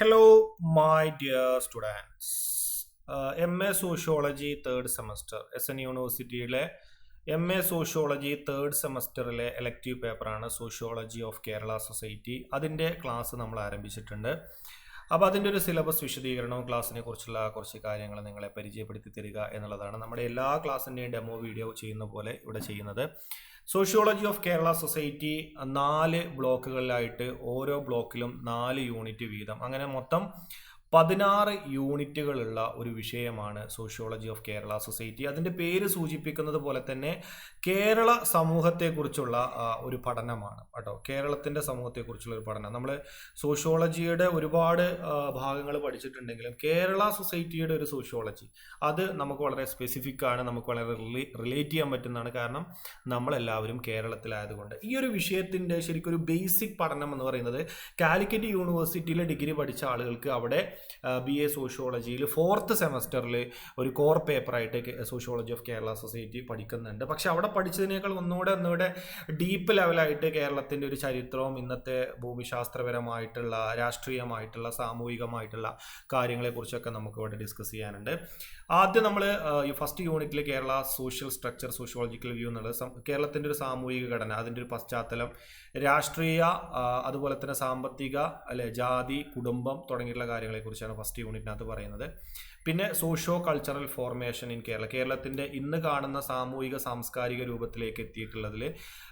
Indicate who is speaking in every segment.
Speaker 1: Hello, my dear students M A sociology third semester S N യൂണിവേഴ്സിറ്റിയിലെ M A sociology third സെമസ്റ്ററിലെ elective പേപ്പറാണ് sociology of Kerala society അതിന്റെ class നമ്മൾ ആരംഭിച്ചിട്ടുണ്ട്. അപ്പോൾ അതിന്റെ ഒരു സിലബസ് വിശദീകരണവും ക്ലാസ്സിനെ കുറിച്ചുള്ള കുറച്ച് കാര്യങ്ങൾ നിങ്ങളെ പരിചയപ്പെടുത്തി തരിക എന്നുള്ളതാണ് നമ്മുടെ എല്ലാ ക്ലാസ്സിന്റെയും ഡെമോ വീഡിയോ ചെയ്യുന്ന പോലെ ഇവിടെ ചെയ്യുന്നത്. സോഷ്യോളജി ഓഫ് കേരള സൊസൈറ്റി നാല് ബ്ലോക്കുകളിലായിട്ട് ഓരോ ബ്ലോക്കിലും നാല് യൂണിറ്റ് വീതം. അങ്ങനെ മൊത്തം പതിനാറ് യൂണിറ്റുകളുള്ള ഒരു വിഷയമാണ് സോഷ്യോളജി ഓഫ് കേരള സൊസൈറ്റി. അതിന്റെ പേര് സൂചിപ്പിക്കുന്നത് പോലെ തന്നെ കേരള സമൂഹത്തെക്കുറിച്ചുള്ള ഒരു പഠനമാണ് കേട്ടോ. കേരളത്തിന്റെ സമൂഹത്തെക്കുറിച്ചുള്ള ഒരു പഠനം. നമ്മൾ സോഷ്യോളജിയുടെ ഒരുപാട് ഭാഗങ്ങൾ പഠിച്ചിട്ടുണ്ടെങ്കിലും കേരള സൊസൈറ്റിയുടെ ഒരു സോഷ്യോളജി അത് നമുക്ക് വളരെ സ്പെസിഫിക് ആണ് നമുക്ക് വളരെ റിലേറ്റ് ചെയ്യാൻ പറ്റുന്നതാണ്. കാരണം നമ്മളെല്ലാവരും കേരളത്തിലായതുകൊണ്ട്. ഈ ഒരു വിഷയത്തിന്റെ ശരിക്കും ഒരു ബേസിക് പഠനം എന്ന് പറയുന്നത് കാലിക്കറ്റ് യൂണിവേഴ്സിറ്റിയിലെ ഡിഗ്രി പഠിച്ച ആളുകൾക്ക് അവിടെ ബി എ സോഷ്യോളജിയിൽ ഫോർത്ത് സെമസ്റ്ററിൽ ഒരു കോർ പേപ്പറായിട്ട് സോഷ്യോളജി ഓഫ് കേരള സൊസൈറ്റി പഠിക്കുന്നുണ്ട്. പക്ഷെ അവിടെ പഠിച്ചതിനേക്കാൾ ഒന്നുകൂടെ ഒന്നുകൂടെ ഡീപ്പ് ലെവലായിട്ട് കേരളത്തിന്റെ ഒരു ചരിത്രവും ഇന്നത്തെ ഭൂമിശാസ്ത്രപരമായിട്ടുള്ള രാഷ്ട്രീയമായിട്ടുള്ള സാമൂഹികമായിട്ടുള്ള കാര്യങ്ങളെക്കുറിച്ചൊക്കെ നമുക്ക് ഇവിടെ ഡിസ്കസ് ചെയ്യാനുണ്ട്. ആദ്യം നമ്മൾ ഫസ്റ്റ് യൂണിറ്റിൽ Kerala social structure sociological view എന്നുള്ളത് കേരളത്തിന്റെ ഒരു സാമൂഹിക ഘടന അതിന്റെ ഒരു പശ്ചാത്തലം രാഷ്ട്രീയ അതുപോലെ തന്നെ സാമ്പത്തിക അല്ലെ ജാതി കുടുംബം തുടങ്ങിയിട്ടുള്ള കാര്യങ്ങളെക്കുറിച്ചാണ് ഫസ്റ്റ് യൂണിറ്റിനകത്ത് പറയുന്നത്. പിന്നെ socio cultural formation in Kerala. കേരളത്തിന്റെ ഇന്ന് കാണുന്ന സാമൂഹിക സാംസ്കാരിക രൂപത്തിലേക്ക് എത്തിയിട്ടുള്ളതിൽ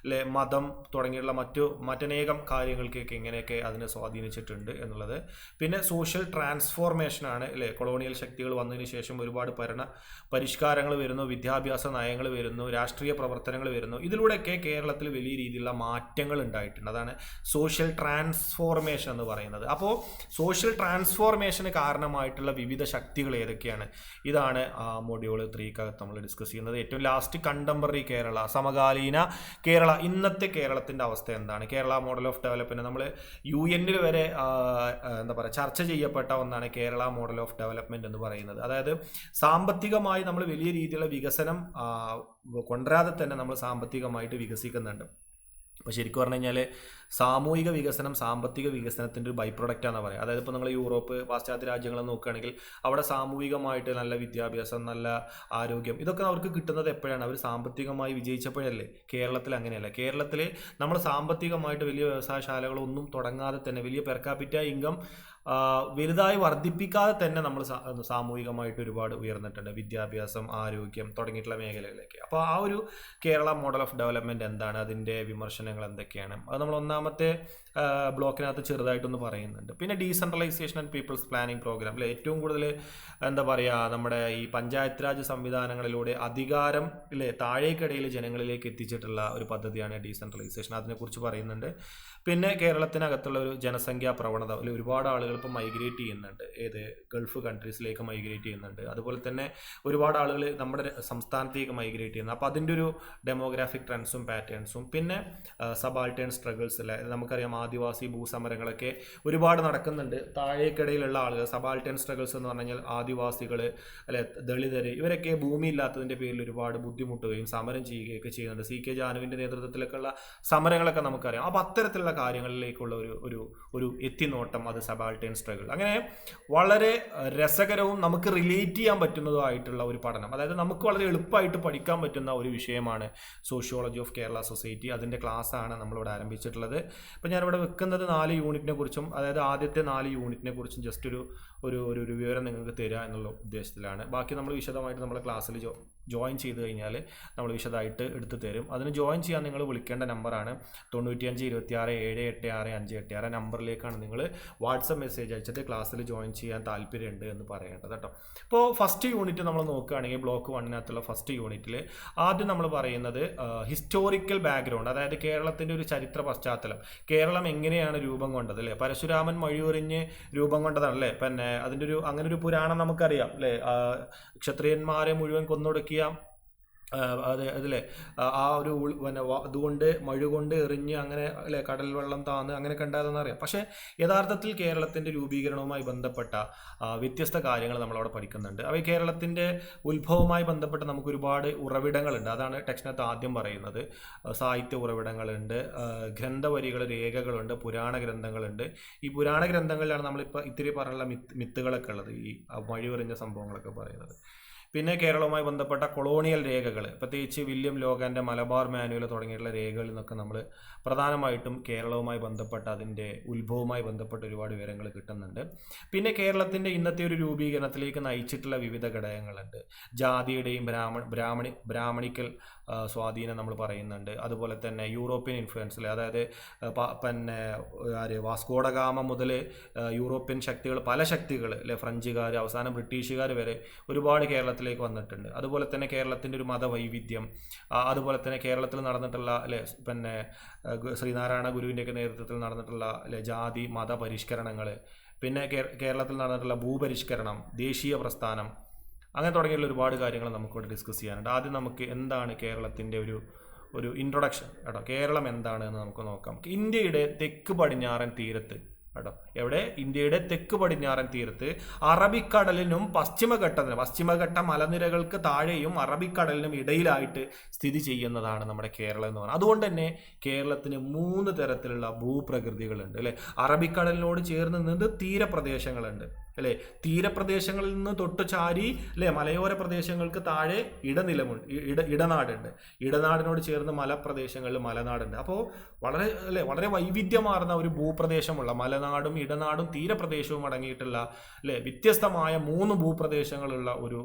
Speaker 1: അല്ലെ മതം തുടങ്ങിയുള്ള മറ്റു മറ്റനേകം കാര്യങ്ങൾക്കൊക്കെ എങ്ങനെയൊക്കെ അതിനെ സ്വാധീനിച്ചിട്ടുണ്ട് എന്നുള്ളത്. പിന്നെ സോഷ്യൽ ട്രാൻസ്ഫോർമേഷനാണ് അല്ലെ കൊളോണിയൽ ശക്തികൾ വന്നതിന് ശേഷം ഒരുപാട് ഭരണ പരിഷ്കാരങ്ങൾ വരുന്നു വിദ്യാഭ്യാസ നയങ്ങൾ വരുന്നു രാഷ്ട്രീയ പ്രവർത്തനങ്ങൾ വരുന്നു. ഇതിലൂടെയൊക്കെ കേരളത്തിൽ വലിയ രീതിയിലുള്ള മാറ്റങ്ങൾ ഉണ്ടായിട്ടുണ്ട്. അതാണ് സോഷ്യൽ ട്രാൻസ്ഫോർമേഷൻ എന്ന് പറയുന്നത്. അപ്പോൾ സോഷ്യൽ ട്രാൻസ്ഫോർമേഷന് കാരണമായിട്ടുള്ള വിവിധ ശക്തികൾ ഏതൊക്കെയാണ്? ഇതാണ് മൊഡ്യൂൾ ത്രീക്കകത്ത് നമ്മൾ ഡിസ്കസ് ചെയ്യുന്നത്. ഏറ്റവും ലാസ്റ്റ് കണ്ടംപററി കേരള സമകാലീന കേരള. ഇന്നത്തെ കേരളത്തിന്റെ അവസ്ഥ എന്താണ്? കേരള മോഡൽ ഓഫ് ഡെവലപ്മെന്റ് നമ്മൾ യു എന്നിൽ വരെ എന്താ പറയുക ചർച്ച ചെയ്യപ്പെട്ട ഒന്നാണ് കേരള മോഡൽ ഓഫ് ഡെവലപ്മെന്റ് എന്ന് പറയുന്നത്. അതായത് സാമ്പത്തികമായി നമ്മൾ വലിയ രീതിയിലുള്ള വികസനം കൊണ്ടുവരാതെ തന്നെ നമ്മൾ സാമ്പത്തികമായിട്ട് വികസിക്കുന്നുണ്ട്. അപ്പോൾ ശരിക്കും പറഞ്ഞു കഴിഞ്ഞാൽ സാമൂഹിക വികസനം സാമ്പത്തിക വികസനത്തിന്റെ ഒരു ബൈ പ്രൊഡക്റ്റ് ആണെന്ന് പറയാം അതായത് ഇപ്പോൾ നിങ്ങൾ യൂറോപ്പ് പാശ്ചാത്യ രാജ്യങ്ങൾ നോക്കുകയാണെങ്കിൽ അവിടെ സാമൂഹികമായിട്ട് നല്ല വിദ്യാഭ്യാസം നല്ല ആരോഗ്യം ഇതൊക്കെ അവർക്ക് കിട്ടുന്നത് എപ്പോഴാണ്? അവർ സാമ്പത്തികമായി വിജയിച്ചപ്പോഴല്ലേ? കേരളത്തിൽ അങ്ങനെയല്ല. കേരളത്തിൽ നമ്മൾ സാമ്പത്തികമായിട്ട് വലിയ വ്യവസായശാലകളൊന്നും തുടങ്ങാതെ തന്നെ വലിയ പെർക്കാപ്പിറ്റ ഇൻകം വലുതായി വർദ്ധിപ്പിക്കാതെ തന്നെ നമ്മൾ സാമൂഹികമായിട്ട് ഒരുപാട് ഉയർന്നിട്ടുണ്ട്. വിദ്യാഭ്യാസം ആരോഗ്യം തുടങ്ങിയിട്ടുള്ള മേഖലകളിലേക്ക്. അപ്പോൾ ആ ഒരു കേരള മോഡൽ ഓഫ് ഡെവലപ്മെന്റ് എന്താണ്? അതിന്റെ വിമർശനങ്ങൾ എന്തൊക്കെയാണ്? അത് നമ്മൾ ഒന്നാമത്തെ ആ, ബ്ലോക്കിനകത്ത് ചെറുതായിട്ടൊന്ന് പറയുന്നുണ്ട്. പിന്നെ decentralisation and people's planning programme അല്ലെ ഏറ്റവും കൂടുതൽ എന്താ പറയുക നമ്മുടെ ഈ പഞ്ചായത്ത് രാജ് സംവിധാനങ്ങളിലൂടെ അധികാരം ഇല്ലേ താഴേക്കിടയിൽ ജനങ്ങളിലേക്ക് എത്തിച്ചിട്ടുള്ള ഒരു പദ്ധതിയാണ് ഡീസെൻട്രലൈസേഷൻ അതിനെക്കുറിച്ച് പറയുന്നുണ്ട്. പിന്നെ കേരളത്തിനകത്തുള്ള ഒരു ജനസംഖ്യാ പ്രവണത അല്ലെ ഒരുപാട് ആളുകൾ ഇപ്പോൾ മൈഗ്രേറ്റ് ചെയ്യുന്നുണ്ട്. ഏത് ഗൾഫ് കൺട്രീസിലേക്ക് മൈഗ്രേറ്റ് ചെയ്യുന്നുണ്ട്. അതുപോലെ തന്നെ ഒരുപാട് ആളുകൾ നമ്മുടെ സംസ്ഥാനത്തേക്ക് മൈഗ്രേറ്റ് ചെയ്യുന്നു. അപ്പോൾ അതിന്റെ ഒരു ഡെമോഗ്രാഫിക് ട്രെൻഡ്സും പാറ്റേൺസും പിന്നെ സബാൾട്ടേൺ സ്ട്രഗിൾസ് അല്ലെ നമുക്കറിയാം ആദിവാസി ഭൂസമരങ്ങളൊക്കെ ഒരുപാട് നടക്കുന്നുണ്ട്. താഴേക്കിടയിലുള്ള ആളുകൾ സബാൾട്ടൻ സ്ട്രഗിൾസ് എന്ന് പറഞ്ഞാൽ ആദിവാസികൾ അല്ലെ ദളിതർ ഇവരൊക്കെ ഭൂമി ഇല്ലാത്തതിന്റെ പേരിൽ ഒരുപാട് ബുദ്ധിമുട്ടുകയും സമരം ചെയ്യുകയൊക്കെ ചെയ്യുന്നുണ്ട്. സി കെ ജാനുവിന്റെ നേതൃത്വത്തിലൊക്കെയുള്ള സമരങ്ങളൊക്കെ നമുക്കറിയാം. അപ്പോൾ അത്തരത്തിലുള്ള കാര്യങ്ങളിലേക്കുള്ള ഒരു ഒരു ഒരു എത്തിനോട്ടം അത് സബാൾട്ടൻ സ്ട്രഗിൾ അങ്ങനെ വളരെ രസകരവും നമുക്ക് റിലേറ്റ് ചെയ്യാൻ പറ്റുന്നതുമായിട്ടുള്ള ഒരു പഠനം. അതായത് നമുക്ക് വളരെ എളുപ്പമായിട്ട് പഠിക്കാൻ പറ്റുന്ന ഒരു വിഷയമാണ് സോഷ്യോളജി ഓഫ് കേരള സൊസൈറ്റി അതിന്റെ ക്ലാസ്സാണ് നമ്മളിവിടെ ആരംഭിച്ചിട്ടുള്ളത്. അപ്പോൾ ഞാനിവിടെ വെക്കുന്നത് നാല് യൂണിറ്റിനെ കുറിച്ചും അതായത് ആദ്യത്തെ നാല് യൂണിറ്റിനെ കുറിച്ചും ജസ്റ്റ് ഒരു ഒരു ഒരു വിവരം നിങ്ങൾക്ക് തരിക എന്നുള്ള ഉദ്ദേശത്തിലാണ്. ബാക്കി നമ്മൾ വിശദമായിട്ട് നമ്മുടെ ക്ലാസ്സിൽ ജോയിൻ ചെയ്ത് കഴിഞ്ഞാൽ നമ്മൾ വിശദമായിട്ട് എടുത്തു തരും. അതിന് ജോയിൻ ചെയ്യാൻ നിങ്ങൾ വിളിക്കേണ്ട നമ്പറാണ് തൊണ്ണൂറ്റിയഞ്ച് ഇരുപത്തി ആറ് ഏഴ് എട്ട് ആറ് അഞ്ച് എട്ട് ആറ് നമ്പറിലേക്കാണ് നിങ്ങൾ വാട്സപ്പ് മെസ്സേജ് അയച്ചിട്ട് ക്ലാസ്സിൽ ജോയിൻ ചെയ്യാൻ താല്പര്യമുണ്ട് എന്ന് പറയേണ്ടത് കേട്ടോ. ഇപ്പോൾ ഫസ്റ്റ് യൂണിറ്റ് നമ്മൾ നോക്കുകയാണെങ്കിൽ ബ്ലോക്ക് വണ്ണിനകത്തുള്ള ഫസ്റ്റ് യൂണിറ്റിൽ ആദ്യം നമ്മൾ പറയുന്നത് ഹിസ്റ്റോറിക്കൽ ബാക്ക്ഗ്രൗണ്ട് അതായത് കേരളത്തിന്റെ ഒരു ചരിത്ര പശ്ചാത്തലം. കേരളം എങ്ങനെയാണ് രൂപം കൊണ്ടത് അല്ലേ? പരശുരാമൻ മഴിയൊറിഞ്ഞ് രൂപം കൊണ്ടതാണ് അല്ലേ? പിന്നെ അതിന്റെ ഒരു അങ്ങനെ ഒരു പുരാണം നമുക്കറിയാം അല്ലേ? ക്ഷത്രിയന്മാരെ മുഴുവൻ കൊന്നൊടുക്കിയ ആ, അത് അതിലെ ആ ഒരു പിന്നെ അതുകൊണ്ട് മഴ കൊണ്ട് എറിഞ്ഞ് അങ്ങനെ അല്ലെ കടൽ വെള്ളം താന്ന് അങ്ങനെ ഉണ്ടായതെന്ന് അറിയാം. പക്ഷേ യഥാർത്ഥത്തിൽ കേരളത്തിന്റെ രൂപീകരണവുമായി ബന്ധപ്പെട്ട വ്യത്യസ്ത കാര്യങ്ങൾ നമ്മളവിടെ പഠിക്കുന്നുണ്ട്. അവ കേരളത്തിന്റെ ഉത്ഭവവുമായി ബന്ധപ്പെട്ട് നമുക്ക് ഒരുപാട് ഉറവിടങ്ങളുണ്ട്. അതാണ് ടെക്സ്റ്റിനകത്ത് ആദ്യം പറയുന്നത്. സാഹിത്യ ഉറവിടങ്ങളുണ്ട്. ഗ്രന്ഥവരികൾ രേഖകളുണ്ട്. പുരാണ ഗ്രന്ഥങ്ങളുണ്ട്. ഈ പുരാണ ഗ്രന്ഥങ്ങളിലാണ് നമ്മളിപ്പോൾ ഇത്തിരി പറഞ്ഞുള്ള മിത്ത് മിത്തുകളൊക്കെ ഉള്ളത്. ഈ മഴ എറിഞ്ഞ സംഭവങ്ങളൊക്കെ പറയുന്നത്. പിന്നെ കേരളവുമായി ബന്ധപ്പെട്ട കൊളോണിയൽ രേഖകൾ പ്രത്യേകിച്ച് വില്യം ലോഗാന്റെ മലബാർ മാനുവൽ തുടങ്ങിയിട്ടുള്ള രേഖകളിൽ നിന്നൊക്കെ നമ്മൾ പ്രധാനമായിട്ടും കേരളവുമായി ബന്ധപ്പെട്ട അതിന്റെ ഉത്ഭവവുമായി ബന്ധപ്പെട്ട ഒരുപാട് വിവരങ്ങൾ കിട്ടുന്നുണ്ട്. പിന്നെ കേരളത്തിന്റെ ഇന്നത്തെ ഒരു രൂപീകരണത്തിലേക്ക് നയിച്ചിട്ടുള്ള വിവിധ ഘടകങ്ങളുണ്ട്. ജാതിയുടെയും ബ്രാഹ്മണ ബ്രാഹ്മണി ബ്രാഹ്മണിക്കൽ സ്വാധീനം നമ്മൾ പറയുന്നുണ്ട്. അതുപോലെ തന്നെ യൂറോപ്യൻ ഇൻഫ്ലുവൻസിൽ അതായത് പിന്നെ ആര് വാസ്കോഡഗാമ മുതൽ യൂറോപ്യൻ ശക്തികൾ പല ശക്തികൾ അല്ലെ ഫ്രഞ്ചുകാർ അവസാനം ബ്രിട്ടീഷുകാർ വരെ ഒരുപാട് കേരളത്തിലേക്ക് വന്നിട്ടുണ്ട്. അതുപോലെ തന്നെ കേരളത്തിന്റെ ഒരു മതവൈവിധ്യം അതുപോലെ തന്നെ കേരളത്തിൽ നടന്നിട്ടുള്ള അല്ലെ പിന്നെ ശ്രീനാരായണ ഗുരുവിന്റെയൊക്കെ നേതൃത്വത്തിൽ നടന്നിട്ടുള്ള അല്ലെ ജാതി മത പരിഷ്കരണങ്ങൾ പിന്നെ കേരളത്തിൽ നടന്നിട്ടുള്ള ഭൂപരിഷ്കരണം ദേശീയ പ്രസ്ഥാനം അങ്ങനെ തുടങ്ങിയിട്ടുള്ള ഒരുപാട് കാര്യങ്ങൾ നമുക്കിവിടെ ഡിസ്കസ് ചെയ്യാനുണ്ട്. ആദ്യം നമുക്ക് എന്താണ് കേരളത്തിന്റെ ഒരു ഒരു ഇൻട്രൊഡക്ഷൻ കേട്ടോ. കേരളം എന്താണ് എന്ന് നമുക്ക് നോക്കാം. ഇന്ത്യയുടെ തെക്ക് പടിഞ്ഞാറൻ തീരത്ത് കേട്ടോ. എവിടെ? ഇന്ത്യയുടെ തെക്ക് പടിഞ്ഞാറൻ തീരത്ത് അറബിക്കടലിനും പശ്ചിമഘട്ടത്തിനും പശ്ചിമഘട്ട മലനിരകൾക്ക് താഴെയും അറബിക്കടലിനും ഇടയിലായിട്ട് സ്ഥിതി ചെയ്യുന്നതാണ് നമ്മുടെ കേരളം എന്ന് പറയുന്നത് അതുകൊണ്ട് തന്നെ കേരളത്തിന് മൂന്ന് തരത്തിലുള്ള ഭൂപ്രകൃതികളുണ്ട് അല്ലേ? അറബിക്കടലിനോട് ചേർന്ന് നിന്ന് തീരപ്രദേശങ്ങളുണ്ട്. അല്ലേ? തീരപ്രദേശങ്ങളിൽ നിന്ന് തൊട്ട് ചാരി അല്ലേ? മലയോര പ്രദേശങ്ങൾക്ക് താഴെ ഇടനിലമുണ്ട് ഇട ഇടനാടുണ്ട്. ഇടനാടിനോട് ചേർന്ന് മലപ്രദേശങ്ങളിൽ മലനാടുണ്ട്. അപ്പോൾ വളരെ അല്ലേ? വളരെ വൈവിധ്യമാർന്ന ഒരു ഭൂപ്രദേശമുള്ള മലനാടും ഇടനാടും തീരപ്രദേശവും അടങ്ങിയിട്ടുള്ള അല്ലേ? വ്യത്യസ്തമായ മൂന്ന് ഭൂപ്രദേശങ്ങളുള്ള ഒരു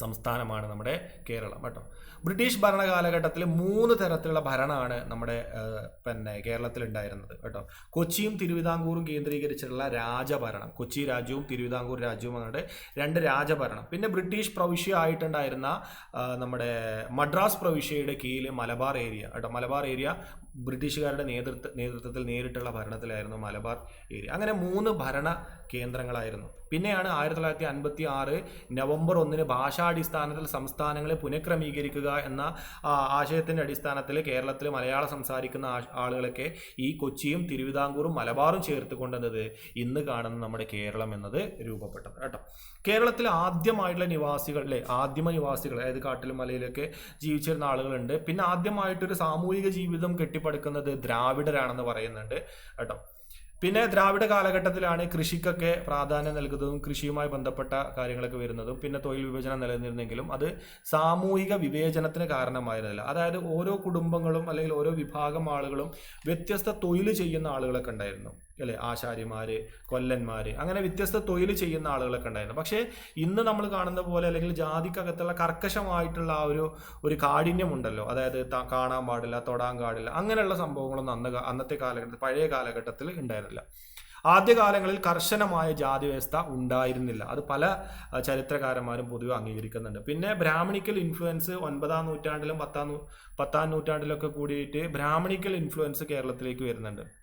Speaker 1: സംസ്ഥാനമാണ് നമ്മുടെ കേരളം കേട്ടോ. ബ്രിട്ടീഷ് ഭരണകാലഘട്ടത്തിൽ മൂന്ന് തരത്തിലുള്ള ഭരണമാണ് നമ്മുടെ പിന്നെ കേരളത്തിൽ ഉണ്ടായിരുന്നത് കേട്ടോ. കൊച്ചിയും തിരുവിതാംകൂറും കേന്ദ്രീകരിച്ചിട്ടുള്ള രാജഭരണം കൊച്ചി രാജ്യവും തിരുവിതാംകൂർ രാജ്യവും അങ്ങനെ രണ്ട് രാജഭരണം. പിന്നെ ബ്രിട്ടീഷ് പ്രവിശ്യ ആയിട്ടുണ്ടായിരുന്ന നമ്മുടെ മദ്രാസ് പ്രവിശ്യയുടെ കീഴിൽ മലബാർ ഏരിയ കേട്ടോ. മലബാർ ഏരിയ ബ്രിട്ടീഷുകാരുടെ നേതൃത്വ നേതൃത്വത്തിൽ നേരിട്ടുള്ള ഭരണത്തിലായിരുന്നു മലബാർ ഏരിയ. അങ്ങനെ മൂന്ന് ഭരണ കേന്ദ്രങ്ങളായിരുന്നു. പിന്നെയാണ് ആയിരത്തി തൊള്ളായിരത്തി അൻപത്തി ആറ് നവംബർ ഒന്നിന് ഭാഷാടിസ്ഥാനത്തിൽ സംസ്ഥാനങ്ങളെ പുനഃക്രമീകരിക്കുക എന്ന ആശയത്തിന്റെ അടിസ്ഥാനത്തിൽ കേരളത്തിൽ മലയാളം സംസാരിക്കുന്ന ആളുകളൊക്കെ ഈ കൊച്ചിയും തിരുവിതാംകൂറും മലബാറും ചേർത്ത് കൊണ്ടുവന്നത് ഇന്ന് കാണുന്ന നമ്മുടെ കേരളം എന്നത് രൂപപ്പെട്ടത് കേട്ടോ. കേരളത്തിൽ ആദ്യമായിട്ടുള്ള നിവാസികളിലെ ആദ്യമ നിവാസികൾ അതായത് കാട്ടിലും മലയിലൊക്കെ ജീവിച്ചിരുന്ന ആളുകളുണ്ട്. പിന്നെ ആദ്യമായിട്ടൊരു സാമൂഹിക ജീവിതം കെട്ടിപ്പടുക്കുന്നത് ദ്രാവിഡരാണെന്ന് പറയുന്നുണ്ട് കേട്ടോ. പിന്നെ ദ്രാവിഡ കാലഘട്ടത്തിലാണ് കൃഷിക്കൊക്കെ പ്രാധാന്യം നൽകുന്നതും കൃഷിയുമായി ബന്ധപ്പെട്ട കാര്യങ്ങളൊക്കെ വരുന്നതും പിന്നെ തൊഴിൽ വിഭജനം നിലനിന്നിരുന്നെങ്കിലും അത് സാമൂഹിക വിവേചനത്തിന് കാരണമായിരുന്നില്ല. അതായത് ഓരോ കുടുംബങ്ങളും അല്ലെങ്കിൽ ഓരോ വിഭാഗം ആളുകളും വ്യത്യസ്ത തൊഴിൽ ചെയ്യുന്ന ആളുകളൊക്കെ ഉണ്ടായിരുന്നു. അല്ലെ? ആശാരിമാര് കൊല്ലന്മാര് അങ്ങനെ വ്യത്യസ്ത തൊഴിൽ ചെയ്യുന്ന ആളുകളൊക്കെ ഉണ്ടായിരുന്നു. പക്ഷേ ഇന്ന് നമ്മൾ കാണുന്ന പോലെ അല്ലെങ്കിൽ ജാതിക്കകത്തുള്ള കർക്കശമായിട്ടുള്ള ആ ഒരു ഒരു കാഠിന്യമുണ്ടല്ലോ. അതായത് കാണാൻ പാടില്ല തൊടാൻ പാടില്ല അങ്ങനെയുള്ള സംഭവങ്ങളൊന്നും അന്ന് അന്നത്തെ കാലഘട്ടത്തിൽ പഴയ കാലഘട്ടത്തിൽ ഉണ്ടായിരുന്നില്ല. ആദ്യകാലങ്ങളിൽ കർശനമായ ജാതി വ്യവസ്ഥ ഉണ്ടായിരുന്നില്ല. അത് പല ചരിത്രകാരന്മാരും പൊതുവെ അംഗീകരിക്കുന്നുണ്ട്. പിന്നെ ബ്രാഹ്മണിക്കൽ ഇൻഫ്ലുവൻസ് ഒൻപതാം നൂറ്റാണ്ടിലും പത്താം പത്താം നൂറ്റാണ്ടിലൊക്കെ കൂടിയിട്ട് ബ്രാഹ്മണിക്കൽ ഇൻഫ്ലുവൻസ് കേരളത്തിലേക്ക് വരുന്നുണ്ട്.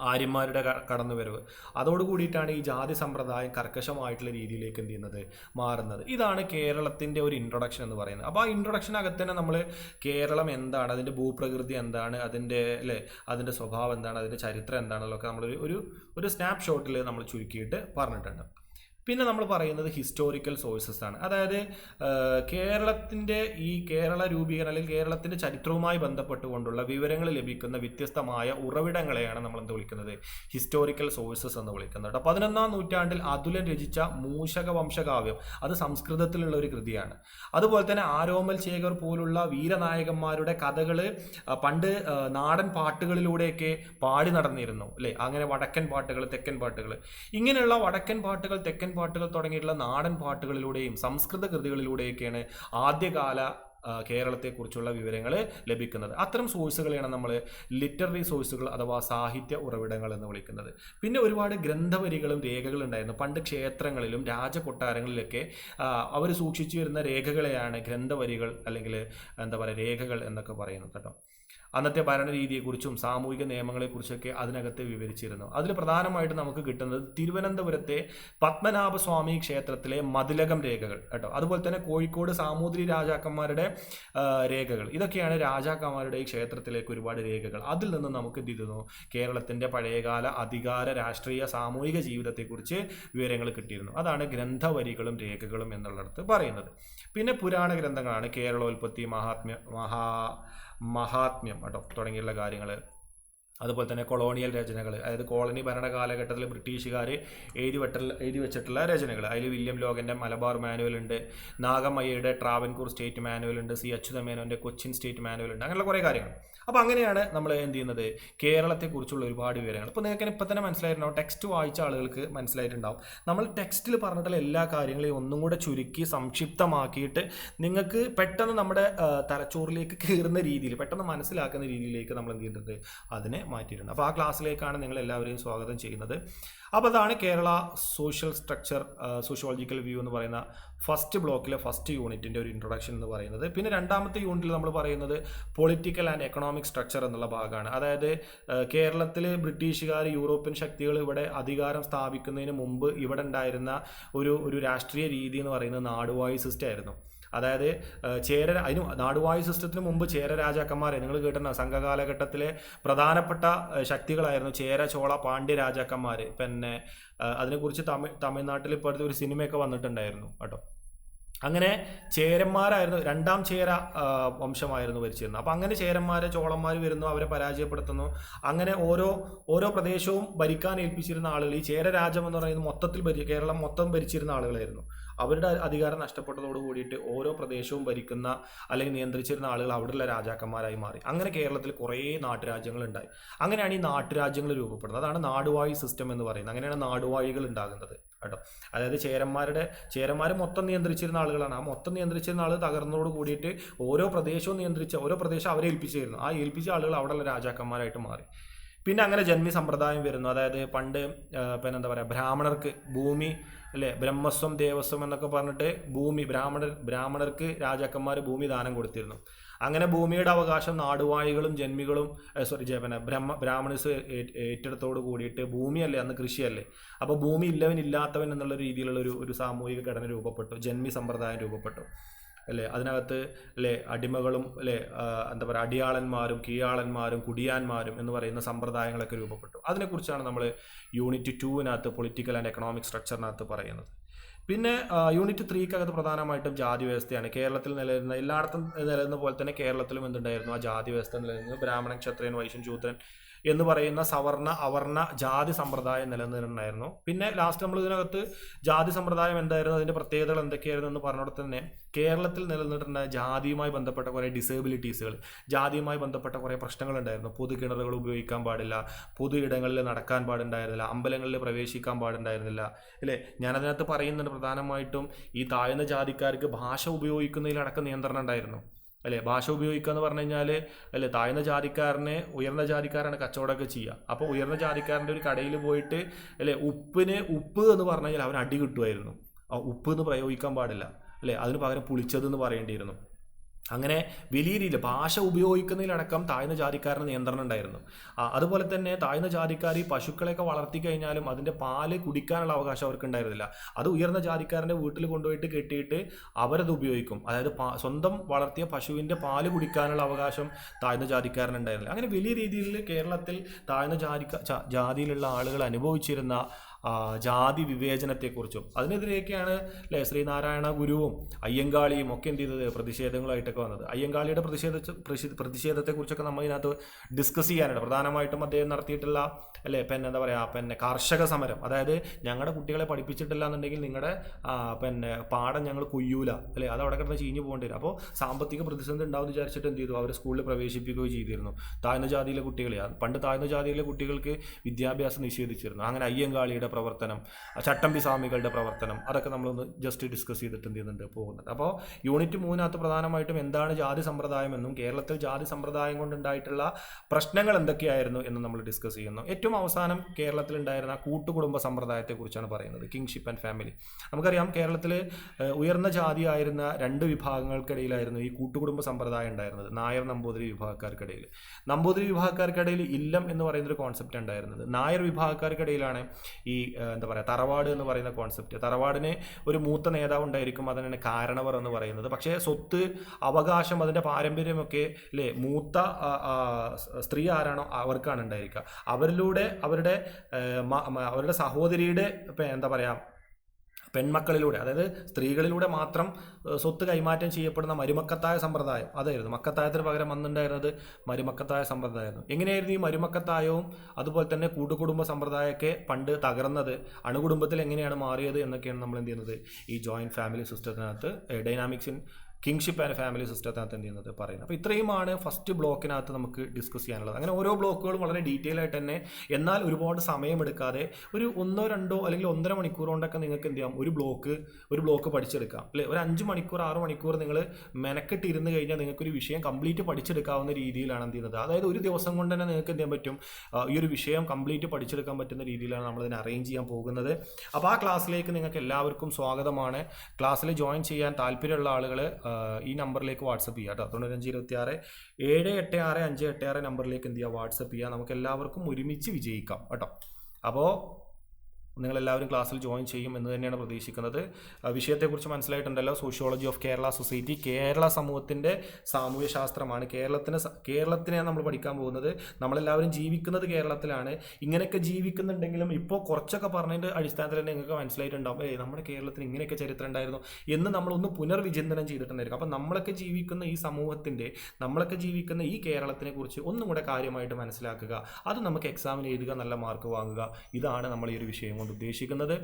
Speaker 1: ആര്യന്മാരുടെ കടന്നു കടന്നുവരവ്. അതോട് കൂടിയിട്ടാണ് ഈ ജാതി സമ്പ്രദായം കർക്കശമായിട്ടുള്ള രീതിയിലേക്ക് എന്ത് ചെയ്യുന്നത്? മാറുന്നത്. ഇതാണ് കേരളത്തിന്റെ ഒരു ഇൻട്രൊഡക്ഷൻ എന്ന് പറയുന്നത്. അപ്പോൾ ആ ഇൻട്രൊഡക്ഷനകത്ത് തന്നെ നമ്മൾ കേരളം എന്താണ് അതിന്റെ ഭൂപ്രകൃതി എന്താണ് അതിന്റെ അല്ലേ അതിന്റെ സ്വഭാവം എന്താണ് അതിന്റെ ചരിത്രം എന്താണെന്നൊക്കെ നമ്മളൊരു ഒരു ഒരു സ്നാപ്പ് ഷോട്ടിൽ നമ്മൾ ചുരുക്കിയിട്ട് പറഞ്ഞിട്ടുണ്ട്. പിന്നെ നമ്മൾ പറയുന്നത് ഹിസ്റ്റോറിക്കൽ സോഴ്സസ് ആണ്. അതായത് കേരളത്തിന്റെ ഈ കേരള രൂപീകരണം അല്ലെങ്കിൽ കേരളത്തിന്റെ ചരിത്രവുമായി ബന്ധപ്പെട്ടുകൊണ്ടുള്ള വിവരങ്ങൾ ലഭിക്കുന്ന വ്യത്യസ്തമായ ഉറവിടങ്ങളെയാണ് നമ്മൾ എന്ത് വിളിക്കുന്നത്? ഹിസ്റ്റോറിക്കൽ സോഴ്സസ് എന്ന് വിളിക്കുന്നത് പതിനൊന്നാം നൂറ്റാണ്ടിൽ അതുലൻ രചിച്ച മൂഷക വംശകാവ്യം അത് സംസ്കൃതത്തിലുള്ള ഒരു കൃതിയാണ്. അതുപോലെ തന്നെ ആരോമൽ ശേഖർ പോലുള്ള വീരനായകന്മാരുടെ കഥകൾ പണ്ട് നാടൻ പാട്ടുകളിലൂടെയൊക്കെ പാടി നടന്നിരുന്നു. അല്ലേ? അങ്ങനെ വടക്കൻ പാട്ടുകൾ തെക്കൻ പാട്ടുകൾ. ഇങ്ങനെയുള്ള വടക്കൻ പാട്ടുകൾ തെക്കൻ പാട്ടുകൾ തുടങ്ങിയിട്ടുള്ള നാടൻ പാട്ടുകളിലൂടെയും സംസ്കൃത കൃതികളിലൂടെയൊക്കെയാണ് ആദ്യകാല കേരളത്തെക്കുറിച്ചുള്ള വിവരങ്ങൾ ലഭിക്കുന്നത്. അത്തരം സോഴ്സുകളെയാണ് നമ്മൾ ലിറ്റററി സോഴ്സുകൾ അഥവാ സാഹിത്യ ഉറവിടങ്ങൾ എന്ന് വിളിക്കുന്നത്. പിന്നെ ഒരുപാട് ഗ്രന്ഥവരികളും രേഖകളും ഉണ്ടായിരുന്നു. പണ്ട് ക്ഷേത്രങ്ങളിലും രാജകൊട്ടാരങ്ങളിലൊക്കെ അവർ സൂക്ഷിച്ചു വരുന്ന രേഖകളെയാണ് ഗ്രന്ഥവരികൾ അല്ലെങ്കിൽ എന്താ പറയുക രേഖകൾ എന്നൊക്കെ പറയുന്നത് കേട്ടോ. അന്നത്തെ ഭരണരീതിയെക്കുറിച്ചും സാമൂഹിക നിയമങ്ങളെക്കുറിച്ചൊക്കെ അതിനകത്ത് വിവരിച്ചിരുന്നു. അതിൽ പ്രധാനമായിട്ട് നമുക്ക് കിട്ടുന്നത് തിരുവനന്തപുരത്തെ പത്മനാഭസ്വാമി ക്ഷേത്രത്തിലെ മതിലകം രേഖകൾ കേട്ടോ. അതുപോലെ തന്നെ കോഴിക്കോട് സാമൂതിരി രാജാക്കന്മാരുടെ രേഖകൾ. ഇതൊക്കെയാണ് രാജാക്കന്മാരുടെ ഈ ക്ഷേത്രത്തിലേക്ക് ഒരുപാട് രേഖകൾ. അതിൽ നിന്ന് നമുക്ക് എന്ത് ചെയ്തു? കേരളത്തിന്റെ പഴയകാല അധികാര രാഷ്ട്രീയ സാമൂഹിക ജീവിതത്തെക്കുറിച്ച് വിവരങ്ങൾ കിട്ടിയിരുന്നു. അതാണ് ഗ്രന്ഥവരികളും രേഖകളും എന്നുള്ളിടത്ത് പറയുന്നത്. പിന്നെ പുരാണ ഗ്രന്ഥങ്ങളാണ് കേരളോൽപ്പത്തി മഹാത്മ്യ മഹാ മഹാത്മ്യം കേട്ടോ തുടങ്ങിയുള്ള കാര്യങ്ങൾ അതുപോലെ തന്നെ കൊളോണിയൽ രചനകൾ അതായത് കോളനി ഭരണ കാലഘട്ടത്തിൽ ബ്രിട്ടീഷുകാർ എഴുതി വെട്ട എഴുതി വെച്ചിട്ടുള്ള രചനകൾ. അതിൽ വില്യം ലോകന്റെ മലബാർ മാനുവൽ ഉണ്ട് നാഗമയ്യയുടെ ട്രാവൻകൂർ സ്റ്റേറ്റ് മാനുവൽ ഉണ്ട് സി അച്യുതമേനോന്റെ കൊച്ചിൻ സ്റ്റേറ്റ് മാനുവൽ ഉണ്ട് അങ്ങനെയുള്ള കുറേ കാര്യങ്ങൾ. അപ്പോൾ അങ്ങനെയാണ് നമ്മൾ എന്ത് ചെയ്യുന്നത്? കേരളത്തെക്കുറിച്ചുള്ള ഒരുപാട് വിവരങ്ങൾ. ഇപ്പോൾ നിങ്ങൾക്ക് ഇപ്പം തന്നെ മനസ്സിലായിട്ടുണ്ടാവും ടെക്സ്റ്റ് വായിച്ച ആളുകൾക്ക് മനസ്സിലായിട്ടുണ്ടാവും. നമ്മൾ ടെക്സ്റ്റിൽ പറഞ്ഞിട്ടുള്ള എല്ലാ കാര്യങ്ങളെയും ഒന്നും കൂടെ ചുരുക്കി സംക്ഷിപ്തമാക്കിയിട്ട് നിങ്ങൾക്ക് പെട്ടെന്ന് നമ്മുടെ തലച്ചോറിലേക്ക് കയറുന്ന രീതിയിൽ പെട്ടെന്ന് മനസ്സിലാക്കുന്ന രീതിയിലേക്ക് നമ്മൾ എന്ത് ചെയ്യുന്നത് അതിനെ മാറ്റിയിട്ടുണ്ട്. അപ്പോൾ ആ ക്ലാസ്സിലേക്കാണ് നിങ്ങൾ എല്ലാവരെയും സ്വാഗതം ചെയ്യുന്നത്. അപ്പോൾ അതാണ് Kerala social structure sociological view എന്ന് പറയുന്ന ഫസ്റ്റ് ബ്ലോക്കിലെ ഫസ്റ്റ് യൂണിറ്റിന്റെ ഒരു ഇൻട്രൊഡക്ഷൻ എന്ന് പറയുന്നത്. പിന്നെ രണ്ടാമത്തെ യൂണിറ്റിൽ നമ്മൾ പറയുന്നത് പൊളിറ്റിക്കൽ ആൻഡ് എക്കണോമിക് സ്ട്രക്ചർ എന്നുള്ള ഭാഗമാണ്. അതായത് കേരളത്തിൽ ബ്രിട്ടീഷുകാർ യൂറോപ്യൻ ശക്തികൾ ഇവിടെ അധികാരം സ്ഥാപിക്കുന്നതിന് മുമ്പ് ഇവിടെ ഉണ്ടായിരുന്ന ഒരു ഒരു രാഷ്ട്രീയ രീതി എന്ന് പറയുന്നത് നാടുവാഴി സിസ്റ്റം ആയിരുന്നു. അതായത് ചേര അതിന് നാടുവായു സിസ്റ്റത്തിന് മുമ്പ് ചേര രാജാക്കന്മാരെ നിങ്ങൾ കേട്ടിട്ടുണ്ടോ? സംഘകാലഘട്ടത്തിലെ പ്രധാനപ്പെട്ട ശക്തികളായിരുന്നു ചേര ചോള പാണ്ഡ്യ രാജാക്കന്മാർ പിന്നെ അതിനെക്കുറിച്ച് തമിഴ് തമിഴ്നാട്ടിൽ ഇപ്പോഴത്തെ ഒരു സിനിമയൊക്കെ വന്നിട്ടുണ്ടായിരുന്നു കേട്ടോ. അങ്ങനെ ചേരന്മാരായിരുന്നു രണ്ടാം ചേര വംശമായിരുന്നു ഭരിച്ചിരുന്നത്. അപ്പം അങ്ങനെ ചേരന്മാരെ ചോളന്മാർ വരുന്നു അവരെ പരാജയപ്പെടുത്തുന്നു. അങ്ങനെ ഓരോ ഓരോ പ്രദേശവും ഭരിക്കാൻ ഏൽപ്പിച്ചിരുന്ന ആളുകൾ ഈ ചേര രാജ്യം എന്ന് പറയുന്നത് മൊത്തത്തിൽ ഭരി കേരളം മൊത്തം ഭരിച്ചിരുന്ന ആളുകളായിരുന്നു. അവരുടെ അധികാരം നഷ്ടപ്പെട്ടതോട് കൂടിയിട്ട് ഓരോ പ്രദേശവും ഭരിക്കുന്ന അല്ലെങ്കിൽ നിയന്ത്രിച്ചിരുന്ന ആളുകൾ അവിടെയുള്ള രാജാക്കന്മാരായി മാറി. അങ്ങനെ കേരളത്തിൽ കുറേ നാട്ടുരാജ്യങ്ങൾ ഉണ്ടായി അങ്ങനെയാണ് ഈ നാട്ടുരാജ്യങ്ങൾ രൂപപ്പെടുന്നത്. അതാണ് നാടുവാഴി സിസ്റ്റം എന്ന് പറയുന്നത്. അങ്ങനെയാണ് നാടുവാഴികൾ ഉണ്ടാകുന്നത് കേട്ടോ. അതായത് ചേരന്മാരുടെ ചേരന്മാർ മൊത്തം നിയന്ത്രിച്ചിരുന്ന ആളുകളാണ്. ആ മൊത്തം നിയന്ത്രിച്ചിരുന്ന ആൾ തകർന്നതോട് കൂടിയിട്ട് ഓരോ പ്രദേശവും നിയന്ത്രിച്ച ഓരോ പ്രദേശം അവരെ ഏൽപ്പിച്ചിരുന്നു. ആ ഏൽപ്പിച്ച ആളുകൾ അവിടെയുള്ള രാജാക്കന്മാരായിട്ട് മാറി. പിന്നെ അങ്ങനെ ജന്മി സമ്പ്രദായം വരുന്നു. അതായത് പണ്ട് പിന്നെ എന്താ പറയുക ബ്രാഹ്മണർക്ക് ഭൂമി അല്ലേ ബ്രഹ്മസ്വം ദേവസ്വം എന്നൊക്കെ പറഞ്ഞിട്ട് ഭൂമി ബ്രാഹ്മണർ ബ്രാഹ്മണർക്ക് രാജാക്കന്മാർ ഭൂമി ദാനം കൊടുത്തിരുന്നു. അങ്ങനെ ഭൂമിയുടെ അവകാശം നാടുവാഴികളും ജന്മികളും സോറി പിന്നെ ബ്രഹ്മ ബ്രാഹ്മണിസ് ഏറ്റെടുത്തോട് കൂടിയിട്ട് ഭൂമിയല്ലേ അന്ന് കൃഷിയല്ലേ. അപ്പോൾ ഭൂമി ഇല്ലവൻ ഇല്ലാത്തവൻ എന്നുള്ള രീതിയിലുള്ള ഒരു ഒരു സാമൂഹിക ഘടന രൂപപ്പെട്ടു ജന്മി സമ്പ്രദായം രൂപപ്പെട്ടു. അല്ലേ? അതിനകത്ത് അല്ലേ അടിമകളും അല്ലേ എന്താ പറയുക അടിയാളന്മാരും കീഴാളന്മാരും കുടിയാന്മാരും എന്ന് പറയുന്ന സമ്പ്രദായങ്ങളൊക്കെ രൂപപ്പെട്ടു. അതിനെക്കുറിച്ചാണ് നമ്മൾ യൂണിറ്റ് ടുവിനകത്ത് പൊളിറ്റിക്കൽ ആൻഡ് എക്കണോമിക് സ്ട്രക്ചറിനകത്ത് പറയുന്നത്. പിന്നെ യൂണിറ്റ് ത്രീക്കകത്ത് പ്രധാനമായിട്ടും ജാതി വ്യവസ്ഥയാണ്. കേരളത്തിൽ നിലനിന്ന എല്ലായിടത്തും നിലനിന്ന പോലെ തന്നെ കേരളത്തിലും എന്തുണ്ടായിരുന്നു? ആ ജാതി വ്യവസ്ഥ നിലനിന്നു ബ്രാഹ്മണൻ ക്ഷത്രിയൻ വൈശ്യൻ ശൂദ്രൻ എന്ന് പറയുന്ന സവർണ അവർണ ജാതി സമ്പ്രദായം നിലനിന്നിട്ടുണ്ടായിരുന്നു. പിന്നെ ലാസ്റ്റ് നമ്മൾ ഇതിനകത്ത് ജാതി സമ്പ്രദായം എന്തായിരുന്നു അതിന്റെ പ്രത്യേകതകൾ എന്തൊക്കെയായിരുന്നു എന്ന് പറഞ്ഞോടെ തന്നെ കേരളത്തിൽ നിലനിന്നിട്ടുണ്ട ജാതിയുമായി ബന്ധപ്പെട്ട കുറേ ഡിസേബിലിറ്റീസുകൾ ജാതിയുമായി ബന്ധപ്പെട്ട കുറേ പ്രശ്നങ്ങളുണ്ടായിരുന്നു. പൊതു കിണറുകൾ ഉപയോഗിക്കാൻ പാടില്ല പൊതു ഇടങ്ങളിൽ നടക്കാൻ പാടുണ്ടായിരുന്നില്ല അമ്പലങ്ങളിൽ പ്രവേശിക്കാൻ പാടുണ്ടായിരുന്നില്ല അല്ലേ? ഞാനതിനകത്ത് പറയുന്നുണ്ട് പ്രധാനമായിട്ടും ഈ താഴ്ന്ന ജാതിക്കാർക്ക് ഭാഷ ഉപയോഗിക്കുന്നതിലടക്കം നിയന്ത്രണം ഉണ്ടായിരുന്നു. അല്ലേ? ഭാഷ ഉപയോഗിക്കുക എന്ന് പറഞ്ഞു കഴിഞ്ഞാൽ അല്ലേ താഴ്ന്ന ജാതിക്കാരനെ ഉയർന്ന ജാതിക്കാരാണ് കച്ചവടമൊക്കെ ചെയ്യുക. അപ്പോൾ ഉയർന്ന ജാതിക്കാരന്റെ ഒരു കടയിൽ പോയിട്ട് അല്ലേ ഉപ്പിന് ഉപ്പ് എന്ന് പറഞ്ഞു കഴിഞ്ഞാൽ അവൻ അടി കിട്ടുമായിരുന്നു. ആ ഉപ്പ് എന്ന് പ്രയോഗിക്കാൻ പാടില്ല. അല്ലേ അതിന് പകരം പുളിച്ചത് എന്ന് പറയേണ്ടിയിരുന്നു. അങ്ങനെ വലിയ രീതിയിൽ ഭാഷ ഉപയോഗിക്കുന്നതിലടക്കം താഴ്ന്ന ജാതിക്കാരന് നിയന്ത്രണം ഉണ്ടായിരുന്നു. അതുപോലെ തന്നെ താഴ്ന്ന ജാതിക്കാർ ഈ പശുക്കളെയൊക്കെ വളർത്തി കഴിഞ്ഞാലും അതിന്റെ പാൽ കുടിക്കാനുള്ള അവകാശം അവർക്ക് ഉണ്ടായിരുന്നില്ല. അത് ഉയർന്ന ജാതിക്കാരന്റെ വീട്ടിൽ കൊണ്ടുപോയിട്ട് കെട്ടിയിട്ട് അവരത് ഉപയോഗിക്കും. അതായത് സ്വന്തം വളർത്തിയ പശുവിന്റെ പാൽ കുടിക്കാനുള്ള അവകാശം താഴ്ന്ന ജാതിക്കാരനുണ്ടായിരുന്നില്ല അങ്ങനെ വലിയ രീതിയിൽ കേരളത്തിൽ താഴ്ന്ന ജാതിക്ക ജാതിയിലുള്ള ആളുകൾ അനുഭവിച്ചിരുന്ന ജാതി വിവേചനത്തെക്കുറിച്ചും. അതിനെതിരെയൊക്കെയാണ് അല്ലേ ശ്രീനാരായണ ഗുരുവും അയ്യങ്കാളിയും ഒക്കെ എന്ത് ചെയ്തത്? പ്രതിഷേധങ്ങളായിട്ടൊക്കെ വന്നത്. അയ്യങ്കാളിയുടെ പ്രതിഷേധ പ്രതിഷേധത്തെക്കുറിച്ചൊക്കെ നമ്മൾ ഇതിനകത്ത് ഡിസ്കസ് ചെയ്യാനുണ്ട്. പ്രധാനമായിട്ടും അദ്ദേഹം നടത്തിയിട്ടുള്ള അല്ലേ പിന്നെ എന്താ പറയുക പിന്നെ കർഷക സമരം. അതായത് ഞങ്ങളുടെ കുട്ടികളെ പഠിപ്പിച്ചിട്ടില്ല എന്നുണ്ടെങ്കിൽ നിങ്ങളുടെ പിന്നെ പാഠം ഞങ്ങൾ കൊയ്യൂല. അല്ലേ അത് അവിടെ കിടന്ന് ചീഞ്ഞു പോകേണ്ടി വരും. അപ്പോൾ സാമ്പത്തിക പ്രതിസന്ധി ഉണ്ടാവും വിചാരിച്ചിട്ട് എന്ത് ചെയ്തു? അവർ സ്കൂളിൽ പ്രവേശിപ്പിക്കുകയോ ചെയ്തിരുന്നു. താഴ്ന്ന ജാതിയിലെ കുട്ടികളെ പണ്ട് താഴ്ന്ന ജാതിയിലെ കുട്ടികൾക്ക് വിദ്യാഭ്യാസം നിഷേധിച്ചിരുന്നു. അങ്ങനെ അയ്യങ്കാളിയുടെ സ്വാമികളുടെ പ്രവർത്തനം ചട്ടമ്പി സ്വാമികളുടെ പ്രവർത്തനം അതൊക്കെ നമ്മളൊന്ന് ജസ്റ്റ് ഡിസ്കസ് ചെയ്തിട്ട് എന്ത് ചെയ്യുന്നുണ്ട് പോകുന്നുണ്ട് അപ്പോൾ യൂണിറ്റ് മൂന്നിനകത്ത് പ്രധാനമായിട്ടും എന്താണ് ജാതി സമ്പ്രദായം എന്നും കേരളത്തിൽ ജാതി സമ്പ്രദായം കൊണ്ടുണ്ടായിട്ടുള്ള പ്രശ്നങ്ങൾ എന്തൊക്കെയായിരുന്നു എന്ന് നമ്മൾ ഡിസ്കസ് ചെയ്യുന്നു. ഏറ്റവും അവസാനം കേരളത്തിൽ ഉണ്ടായിരുന്ന കൂട്ടുകുടുംബ സമ്പ്രദായത്തെക്കുറിച്ചാണ് പറയുന്നത് കിങ്ഷിപ്പ് ആൻഡ് ഫാമിലി നമുക്കറിയാം കേരളത്തിൽ ഉയർന്ന ജാതിയായിരുന്ന രണ്ട് വിഭാഗങ്ങൾക്കിടയിലായിരുന്നു ഈ കൂട്ടുകുടുംബ സമ്പ്രദായം ഉണ്ടായിരുന്നത് നായർ നമ്പൂതിരി വിഭാഗക്കാർക്കിടയിൽ. നമ്പൂതിരി വിഭാഗക്കാർക്കിടയിൽ ഇല്ലം എന്ന് പറയുന്നൊരു കോൺസെപ്റ്റ് ഉണ്ടായിരുന്നത്. നായർ വിഭാഗക്കാർക്കിടയിലാണ് ഈ എന്താ പറയുക തറവാട് എന്ന് പറയുന്ന കോൺസെപ്റ്റ് തറവാടിന് ഒരു മൂത്ത നേതാവ് ഉണ്ടായിരിക്കും അതിനാണ് കാരണവർ എന്ന് പറയുന്നത്. പക്ഷേ സ്വത്ത് അവകാശം അതിന്റെ പാരമ്പര്യമൊക്കെ അല്ലേ മൂത്ത സ്ത്രീ ആരാണോ അവർക്കാണ് ഉണ്ടായിരിക്കുക. അവരിലൂടെ അവരുടെ അവരുടെ സഹോദരിയുടെ എന്താ പറയുക പെൺമക്കളിലൂടെ അതായത് സ്ത്രീകളിലൂടെ മാത്രം സ്വത്ത് കൈമാറ്റം ചെയ്യപ്പെടുന്ന മരുമക്കത്തായ സമ്പ്രദായം. അതായിരുന്നു. മക്കത്തായത്തിന് പകരം വന്നിട്ടുണ്ടായിരുന്നത് മരുമക്കത്തായ സമ്പ്രദായമായിരുന്നു എങ്ങനെയായിരുന്നു ഈ മരുമക്കത്തായവും അതുപോലെ തന്നെ കൂട്ടുകുടുംബ സമ്പ്രദായമൊക്കെ പണ്ട് തകർന്നത്? അണുകുടുംബത്തിൽ എങ്ങനെയാണ് മാറിയത് എന്നൊക്കെയാണ് നമ്മൾ എന്ത് ചെയ്യുന്നത്? ഈ ജോയിന്റ് ഫാമിലി സിസ്റ്റത്തിനകത്ത് ഡൈനാമിക്സിൻ കിങ്ഷിപ്പ് ആൻഡ് ഫാമിലി സിസ്റ്റത്തിനകത്ത് എന്ത് ചെയ്യുന്നത് പറയുന്നത്. അപ്പോൾ ഇത്രയുമാണ് ഫസ്റ്റ് ബ്ലോക്കിനകത്ത് നമുക്ക് ഡിസ്കസ് ചെയ്യാനുള്ളത്. അങ്ങനെ ഓരോ ബ്ലോക്കുകളും വളരെ ഡീറ്റെയിൽ ആയിട്ട് തന്നെ എന്നാൽ ഒരുപാട് സമയമെടുക്കാതെ ഒരു ഒന്നോ രണ്ടോ അല്ലെങ്കിൽ ഒന്നര മണിക്കൂർ കൊണ്ടൊക്കെ നിങ്ങൾക്ക് എന്ത് ചെയ്യാം? ഒരു ബ്ലോക്ക് ഒരു ബ്ലോക്ക് പഠിച്ചെടുക്കാം. അല്ലേ? ഒരു അഞ്ച് മണിക്കൂർ ആറ് മണിക്കൂർ നിങ്ങൾ മെനക്കെട്ടിരുന്ന് കഴിഞ്ഞാൽ നിങ്ങൾക്കൊരു വിഷയം കംപ്ലീറ്റ് പഠിച്ചെടുക്കാവുന്ന രീതിയിലാണ് എന്ത് ചെയ്യുന്നത്. അതായത് ഒരു ദിവസം കൊണ്ട് തന്നെ നിങ്ങൾക്ക് എന്ത് ചെയ്യാൻ പറ്റും? ഈ ഒരു വിഷയം കംപ്ലീറ്റ് പഠിച്ചെടുക്കാൻ പറ്റുന്ന രീതിയിലാണ് നമ്മൾ ഇതിനെ അറേഞ്ച് ചെയ്യാൻ പോകുന്നത്. അപ്പോൾ ആ ക്ലാസ്സിലേക്ക് നിങ്ങൾക്ക് എല്ലാവർക്കും സ്വാഗതമാണ്. ക്ലാസ്സിൽ ജോയിൻ ചെയ്യാൻ താല്പര്യമുള്ള ആളുകൾ ഈ നമ്പറിലേക്ക് വാട്സപ്പ് ചെയ്യുക കേട്ടോ. തൊണ്ണൂറ്റഞ്ച് ഇരുപത്തി ആറ് ഏഴ് എട്ട് ആറ് അഞ്ച് എട്ട് ആറ് നമ്പറിലേക്ക് എന്ത് ചെയ്യുക വാട്സപ്പ് ചെയ്യുക നമുക്ക് എല്ലാവർക്കും ഒരുമിച്ച് വിജയിക്കാം കേട്ടോ. അപ്പോൾ നിങ്ങളെല്ലാവരും ക്ലാസ്സിൽ ജോയിൻ ചെയ്യും എന്ന് തന്നെയാണ് പ്രതീക്ഷിക്കുന്നത്. വിഷയത്തെക്കുറിച്ച് മനസ്സിലായിട്ടുണ്ടല്ലോ. Sociology of Kerala society Kerala സമൂഹത്തിന്റെ സാമൂഹ്യ ശാസ്ത്രമാണ് കേരളത്തിന് കേരളത്തിനെയാണ് നമ്മൾ പഠിക്കാൻ പോകുന്നത്. നമ്മളെല്ലാവരും ജീവിക്കുന്നത് കേരളത്തിലാണ്. ഇങ്ങനെയൊക്കെ ജീവിക്കുന്നുണ്ടെങ്കിലും ഇപ്പോൾ കുറച്ചൊക്കെ പറഞ്ഞതിന്റെ അടിസ്ഥാനത്തിൽ തന്നെ നിങ്ങൾക്ക് മനസ്സിലായിട്ടുണ്ടാവും. ഏയ് നമ്മുടെ കേരളത്തിന് ഇങ്ങനെയൊക്കെ ചരിത്രം ഉണ്ടായിരുന്നു എന്ന് നമ്മളൊന്ന് പുനർവിചിന്തനം ചെയ്തിട്ടുണ്ടായിരിക്കും. അപ്പം നമ്മളൊക്കെ ജീവിക്കുന്ന ഈ സമൂഹത്തിന്റെ നമ്മളൊക്കെ ജീവിക്കുന്ന ഈ കേരളത്തിനെ കുറിച്ച് ഒന്നും കൂടെ കാര്യമായിട്ട് മനസ്സിലാക്കുക. അത് നമുക്ക് എക്സാമിന് എഴുതുക നല്ല മാർക്ക് വാങ്ങുക. ഇതാണ് നമ്മൾ ഈ ഒരു വിഷയം കൊണ്ട് ഉദ്ദേശിക്കുന്നത്.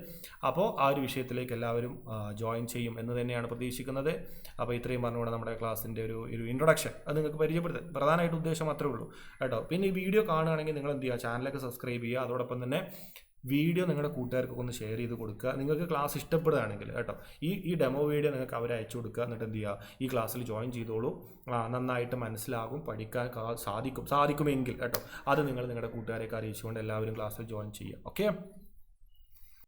Speaker 1: അപ്പോൾ ആ ഒരു വിഷയത്തിലേക്ക് എല്ലാവരും ജോയിൻ ചെയ്യും എന്ന് തന്നെയാണ് പ്രതീക്ഷിക്കുന്നത്. അപ്പോൾ ഇത്രയും പറഞ്ഞുകൊണ്ട് നമ്മുടെ ക്ലാസ്സിന്റെ ഒരു ഒരു ഇൻട്രൊഡക്ഷൻ അത് നിങ്ങൾക്ക് പരിചയപ്പെടുത്തുക പ്രധാനമായിട്ട് ഉദ്ദേശം മാത്രമേ ഉള്ളൂ കേട്ടോ. പിന്നെ ഈ വീഡിയോ കാണുകയാണെങ്കിൽ നിങ്ങൾ എന്ത് ചെയ്യുക? ചാനലൊക്കെ സബ്സ്ക്രൈബ് ചെയ്യുക. അതോടൊപ്പം തന്നെ വീഡിയോ നിങ്ങളുടെ കൂട്ടുകാർക്കൊക്കെ ഒന്ന് ഷെയർ ചെയ്ത് കൊടുക്കുക. നിങ്ങൾക്ക് ക്ലാസ് ഇഷ്ടപ്പെടുകയാണെങ്കിൽ കേട്ടോ. ഈ ഈ ഡെമോ വീഡിയോ നിങ്ങൾക്ക് അവരെ അയച്ചു കൊടുക്കുക. എന്നിട്ട് എന്ത് ചെയ്യുക? ഈ ക്ലാസ്സിൽ ജോയിൻ ചെയ്തോളൂ. നന്നായിട്ട് മനസ്സിലാകും പഠിക്കാൻ സാധിക്കും സാധിക്കുമെങ്കിൽ കേട്ടോ. അത് നിങ്ങൾ നിങ്ങളുടെ കൂട്ടുകാരെയൊക്കെ അറിയിച്ചുകൊണ്ട് എല്ലാവരും ക്ലാസ്സിൽ ജോയിൻ ചെയ്യുക. ഓക്കെ